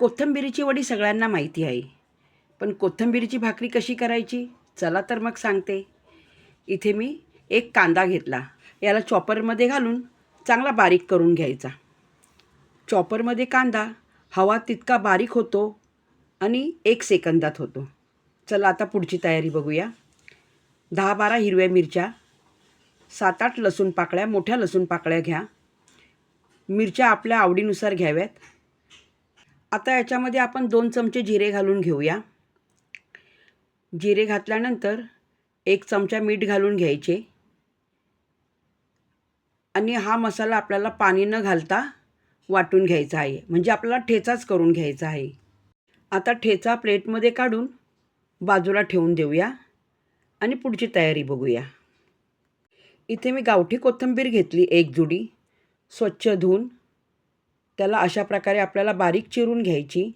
कोथिंबिरीची वडी सगळ्यांना माहिती आहे. पण कोथिंबिरीची भाकरी कशी करायची? चला तर मग सांगते. इथे मी एक कांदा घेतला. याला चॉपरमध्ये घालून चांगला बारीक करून घ्यायचा. चॉपरमध्ये कांदा हवा तितका बारीक होतो आणि एक सेकंदात होतो. चला आता पुढची तयारी बघूया. दहा बारा हिरव्या मिरच्या सात आठ लसूण पाकळ्या मोठ्या लसूण पाकळ्या घ्या. मिरच्या आपल्या आवडीनुसार घ्याव्यात. आता याच्यामध्ये आपण दोन चमचे जिरे घालून घेऊया. जिरे घातल्यानंतर एक चमचा मीठ घालून घ्यायचे. आणि हा मसाला आपल्याला पाणी न घालता वाटून घ्यायचा आहे. म्हणजे आपल्याला ठेचाच करून घ्यायचा आहे. आता ठेचा प्लेटमध्ये काढून बाजूला ठेवून देऊया. आणि पुढची तयारी बघूया. इथे मी गावठी कोथिंबीर घेतली एक जुडी. स्वच्छ धुवून. त्याला अशा प्रकारे आपल्याला बारीक चिरून घ्यायची.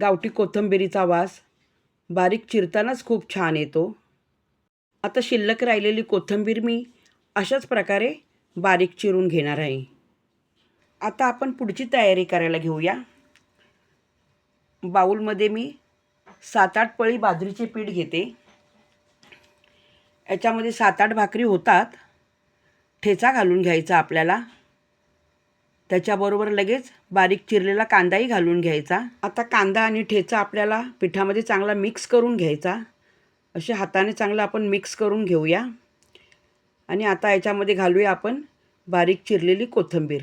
गावठी कोथिंबिरीचा वास. बारीक चिरतानाच खूप छान येतो. आता शिल्लक राहिलेली कोथिंबीर मी अशाच प्रकारे बारीक चिरून घेणार आहे. आता आपण पुढची तयारी करायला घेऊया. बाऊलमध्ये मी सात आठ पळी बाजरीचे पीठ घेते. याच्यामध्ये सात आठ भाकरी होतात. ठेचा घालून घ्यायचा आपल्याला. त्याच्याबरोबर लगेच बारीक चिरलेला कांदाही घालून घ्यायचा. आता कांदा आणि ठेचा आपल्याला पिठामध्ये चांगला मिक्स करून घ्यायचा. असे हाताने चांगलं आपण मिक्स करून घेऊया. आणि आता याच्यामध्ये घालूया आपण बारीक चिरलेली कोथिंबीर.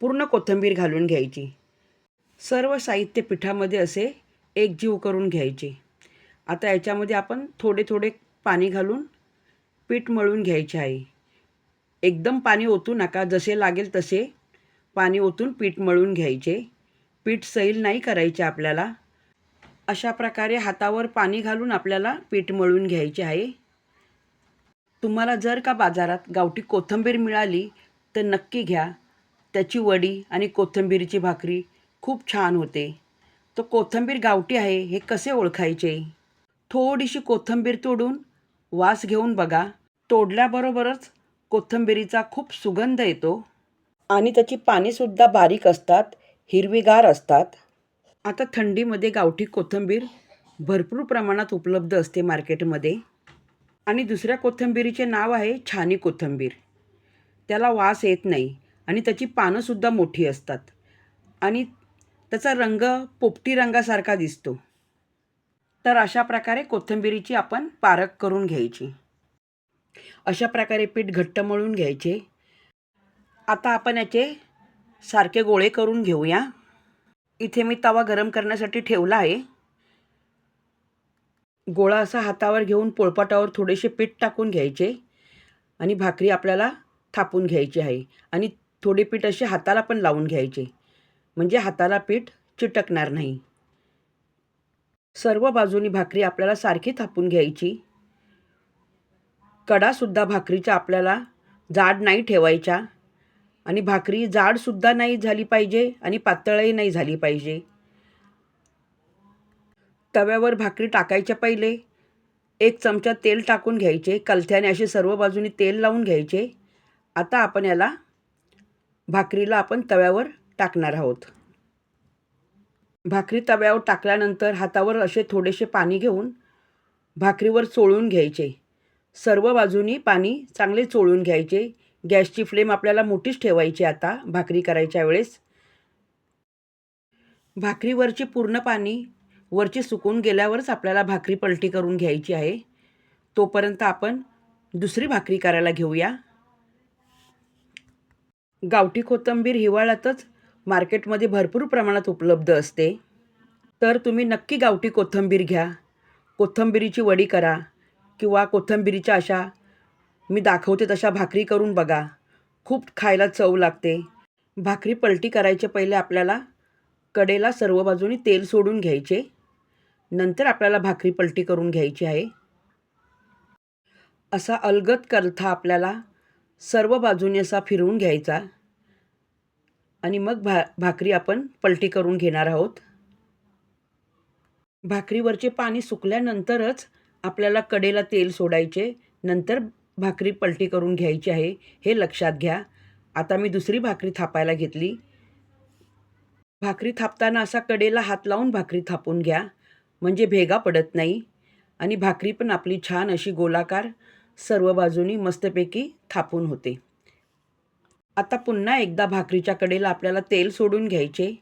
पूर्ण कोथिंबीर घालून घ्यायची. सर्व साहित्य पिठामध्ये असे एकजीव करून घ्यायचे. आता याच्यामध्ये आपण थोडे थोडे पाणी घालून पीठ मळून घ्यायचे आहे. एकदम पाणी ओतू नका. जसे लागेल तसे पाणी ओतून पीठ मळून घ्यायचे. पीठ सैल नाही करायचे आपल्याला. अशा प्रकारे हातावर पाणी घालून आपल्याला पीठ मळून घ्यायचे आहे. तुम्हाला जर का बाजारात गावठी कोथिंबीर मिळाली तर नक्की घ्या. त्याची वडी आणि कोथिंबीरीची भाकरी खूप छान होते. तो कोथिंबीर गावठी आहे हे कसे ओळखायचे? थोडीशी कोथिंबीर तोडून वास घेऊन बघा. तोडल्याबरोबरच कोथिंबीरीचा खूप सुगंध येतो. आणि त्याची पानेसुद्धा बारीक असतात हिरवीगार असतात. आता थंडीमध्ये गावठी कोथिंबीर भरपूर प्रमाणात उपलब्ध असते मार्केटमध्ये. आणि दुसऱ्या कोथिंबीरीचे नाव आहे छानी कोथिंबीर. त्याला वास येत नाही आणि त्याची पानंसुद्धा मोठी असतात. आणि त्याचा रंग पोपटी रंगासारखा दिसतो. तर अशा प्रकारे कोथिंबीरीची आपण पारख करून घ्यायची. अशा प्रकारे पीठ घट्ट मळून घ्यायचे. आता आपण याचे सारखे गोळे करून घेऊया. इथे मी तवा गरम करण्यासाठी ठेवला आहे. गोळा असा हातावर घेऊन पोळपाटावर थोडेसे पीठ टाकून घ्यायचे आणि भाकरी आपल्याला थापून घ्यायची आहे. आणि थोडे पीठ असे हाताला पण लावून घ्यायचे. म्हणजे हाताला पीठ चिटकणार नाही. सर्व बाजूनी भाकरी आपल्याला सारखी थापून घ्यायची. कडासुद्धा भाकरीच्या आपल्याला जाड नाही ठेवायच्या. आणि भाकरी जाडसुद्धा नाही झाली पाहिजे आणि पातळही नाही झाली पाहिजे. तव्यावर भाकरी टाकायच्या पहिले एक चमचा तेल टाकून घ्यायचे कलथ्याने असे सर्व बाजूनी तेल लावून घ्यायचे. आता आपण याला भाकरीला आपण तव्यावर टाकणार आहोत. भाकरी तव्यावर टाकल्यानंतर हातावर असे थोडेसे पाणी घेऊन भाकरीवर चोळून घ्यायचे. सर्व बाजूनी पाणी चांगले चोळून घ्यायचे. गॅसची फ्लेम आपल्याला मोठीच ठेवायची आता भाकरी करायच्या वेळेस. भाकरीवरची पूर्ण पाणी वरची सुकून गेल्यावरच आपल्याला भाकरी पलटी करून घ्यायची आहे. तोपर्यंत आपण दुसरी भाकरी करायला घेऊया. गावठी कोथिंबीर हिवाळ्यातच मार्केटमध्ये भरपूर प्रमाणात उपलब्ध असते. तर तुम्ही नक्की गावठी कोथिंबीर घ्या. कोथिंबिरीची वडी करा किंवा कोथिंबिरीच्या अशा मी दाखवते तशा भाकरी करून बघा. खूप खायला चव लागते. भाकरी पलटी करायच्या पहिले आपल्याला कडेला सर्व बाजूनी तेल सोडून घ्यायचे. नंतर आपल्याला भाकरी पलटी करून घ्यायची आहे. असा अलगद कलथा आपल्याला सर्व बाजूनी असा फिरवून घ्यायचा. आणि मग भा भाकरी आपण पलटी करून घेणार आहोत. भाकरीवरचे पाणी सुकल्यानंतरच आपल्याला कडेला तेल सोडायचे. नंतर भाकरी पलटी करून घ्यायची आहे हे लक्षात घ्या. आता मी दुसरी भाकरी थापायला घेतली. भाकरी थापताना असा कडेला हात लावून भाकरी थापून घ्या. म्हणजे भेगा पडत नाही. आणि भाकरी पण आपली छान अशी गोलाकार सर्व बाजूनी मस्तपैकी थापून होते. आता पुन्हा एकदा भाकरीच्या कडेला आपल्याला तेल सोडून घ्यायचे.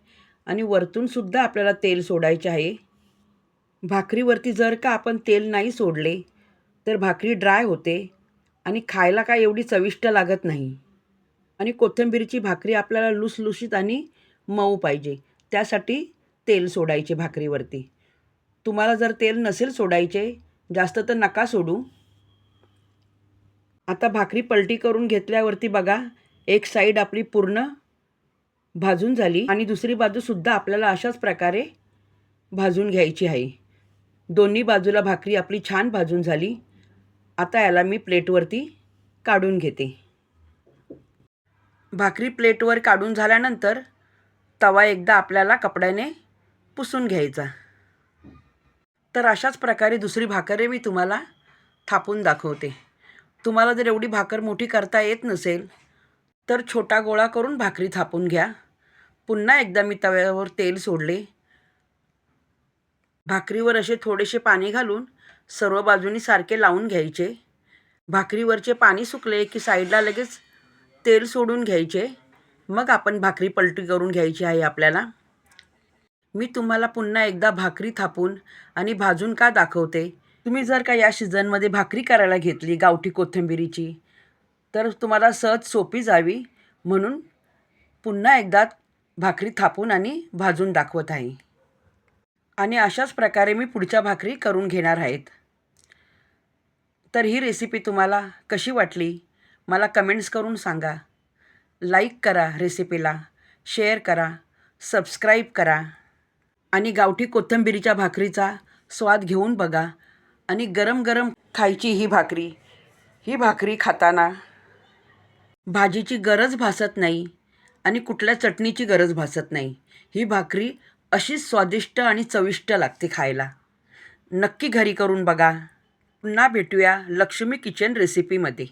आणि वरतूनसुद्धा आपल्याला तेल सोडायचे आहे. भाकरीवरती जर का आपण तेल नाही सोडले तर भाकरी ड्राय होते. आणि खायला काय एवढी चविष्ट लागत नाही. आणि कोथिंबीरची भाकरी आपल्याला लुसलुशीत आणि मऊ पाहिजे. त्यासाठी तेल सोडायचे भाकरीवरती. तुम्हाला जर तेल नसेल सोडायचे जास्त तर नका सोडू. आता भाकरी पलटी करून घेतल्यावरती बघा एक साईड आपली पूर्ण भाजून झाली आणि दुसरी बाजूसुद्धा आपल्याला अशाच प्रकारे भाजून घ्यायची आहे. दोन्ही बाजूला भाकरी आपली छान भाजून झाली. आता याला मी प्लेटवरती काढून घेते. भाकरी प्लेटवर काढून झाल्यानंतर तवा एकदा आपल्याला कपड्याने पुसून घ्यायचा. तर अशाच प्रकारे दुसरी भाकरे मी तुम्हाला थापून दाखवते. तुम्हाला जर एवढी भाकर मोठी करता येत नसेल तर छोटा गोळा करून भाकरी थापून घ्या. पुन्हा एकदा मी तव्यावर तेल सोडले. भाकरीवर असे थोडेसे पाणी घालून सर्व बाजूनी सारखे लावून घ्यायचे. भाकरीवरचे पाणी सुकले की साईडला लगेच तेल सोडून घ्यायचे. मग आपण भाकरी पलटी करून घ्यायची आहे आपल्याला. मी तुम्हाला पुन्हा एकदा भाकरी थापून आणि भाजून का दाखवते? तुम्ही जर का या सीझनमध्ये भाकरी करायला घेतली गावठी कोथिंबिरीची तर तुम्हाला सहज सोपी जावी. म्हणून पुन्हा एकदा भाकरी थापून आणि भाजून दाखवत आहे. आणि अशाच प्रकारे मी पुढच्या भाकरी करून घेणार आहेत. तर ही रेसिपी तुम्हाला कशी वाटली? मला कमेंट्स करून सांगा. लाईक करा रेसिपीला शेअर करा सबस्क्राईब करा आणि गावठी कोथिंबिरीच्या भाकरीचा स्वाद घेऊन बघा आणि गरम गरम खायची ही भाकरी. ही भाकरी खाताना भाजीची गरज भासत नाही आणि कुठल्या चटणीची गरज भासत नाही. ही भाकरी अशीच स्वादिष्ट आणि चविष्ट लागते खायला. नक्की घरी करून बघा. पुन्हा भेटूया लक्ष्मी किचन रेसिपीमध्ये